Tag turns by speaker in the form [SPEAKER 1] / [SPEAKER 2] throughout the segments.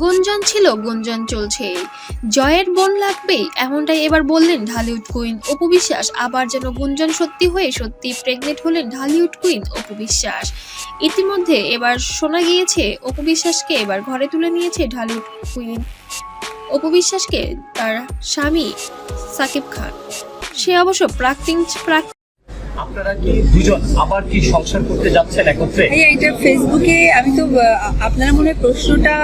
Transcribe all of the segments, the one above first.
[SPEAKER 1] গুঞ্জন ছিল, গুঞ্জন চলছে। জয়ের বোন লাগবেই এমনটাই এবার বললেন ঢালিউড কুইন অপু বিশ্বাস। আবার যেন গুঞ্জন সত্যি হয়ে সত্যি প্রেগনেন্ট হলেন ঢালিউড কুইন অপু বিশ্বাস। ইতিমধ্যে এবার শোনা গিয়েছে, অপু বিশ্বাসকে এবার ঘরে তুলে নিয়েছে ঢালিউড কুইন। অপু বিশ্বাসকে তার স্বামী সাকিব খান। সে অবশ্য প্রাক্তিন প্রাক
[SPEAKER 2] আপনারা কি দুজন আবার কি সংসার করতে যাচ্ছেন একত্রে?
[SPEAKER 3] এই এটা ফেসবুকে আমি তো আপনারা মনে হয় প্রশ্নটা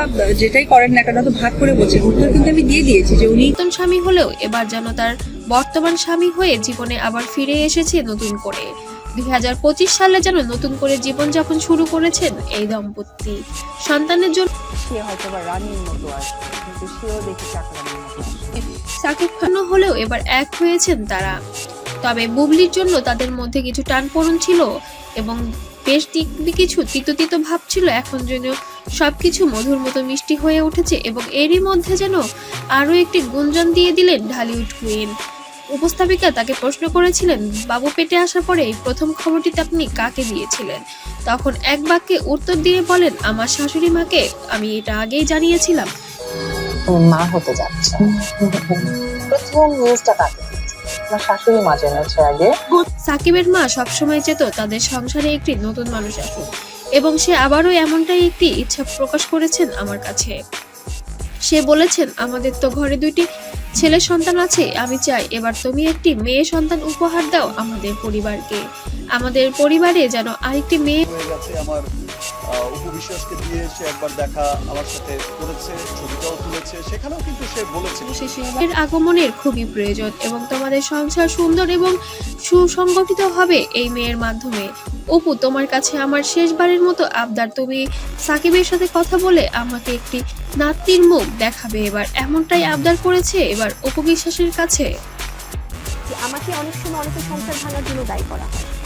[SPEAKER 3] যেটাই করেন না কেন তো ভাগ করে বলছেন। উত্তর কিন্তু আমি দিয়ে দিয়েছি যে উনি
[SPEAKER 1] নতুন স্বামী হলেও এবার যেন তার বর্তমান স্বামী হয়ে জীবনে আবার ফিরে এসেছে নতুন করে। দু হাজার পঁচিশ সালে যেন নতুন করে জীবনযাপন শুরু করেছেন এই দম্পতি। সন্তানের জন্য
[SPEAKER 4] সে হয়তো বা রানীর মতো আসবে কিন্তু সেও দেখি চাকরানির মতো।
[SPEAKER 1] সাকিব খান হলেও এবার এক হয়েছেন তারা। তবে বুবলির জন্য তাদের মধ্যে কিছু টানপোড়ন ছিল এবং বেশ দিক কিছু তিতো তিতো ভাব ছিল। এখন যেন সবকিছু মধুর মতো মিষ্টি হয়ে উঠেছে এবং এরই মধ্যে যেন আরও একটি গুঞ্জন দিয়ে দিলেন ঢালিউড কুইন। উপস্থাপিকা তাকে প্রশ্ন করেছিলেন, বাবু পেটে আসার পরে এই প্রথম খবরটি আপনি কাকে দিয়েছিলেন? তখন এক বাক্যে উত্তর দিয়ে বলেন, আমার শাশুড়ি মাকে আমি এটা আগেই জানিয়েছিলাম।
[SPEAKER 4] মা হতে যাচ্ছ প্রথম নিউজটা কাকে আমার শাশুড়ি মা জেনেছে আগে।
[SPEAKER 1] সাকিবের মা সবসময় চেত তাদের সংসারে একটি নতুন মানুষ আসুক এবং সে আবারও এমনটাই একটি ইচ্ছা প্রকাশ করেছেন আমার কাছে। সে বলেছেন আমাদের তো ঘরে দুইটি ছেলে সন্তান আছে আমি চাই এবার তুমি একটি মেয়ে সন্তান উপহার দাও আমাদের পরিবারকে। আমাদের পরিবারে যেন আরেকটি মেয়ে
[SPEAKER 5] আমার উপবিশ্বাসকে দিয়ে সে একবার দেখা আমার সাথে করেছে ছবিটাও তুলেছে। সেখানেও কিন্তু সে বলেছে।
[SPEAKER 1] এর আগমনের খুবই প্রয়োজন এবং তোমাদের সংসার সুন্দর এবং সুসংগঠিত হবে এই মেয়ের মাধ্যমে। অপু তোমার কাছে আমার শেষবারের মতো আবদার। তুমি সাকিবের সাথে কথা বলে আমাকে একটি নাতির মুখ দেখাবে এবার। এমনটাই আবদার করেছে এবার অপু বিশ্বাসের কাছে।
[SPEAKER 6] আমাকে অনেক সময় অনেকের সংসার ভাঙার জন্য দায়ী করা হয়।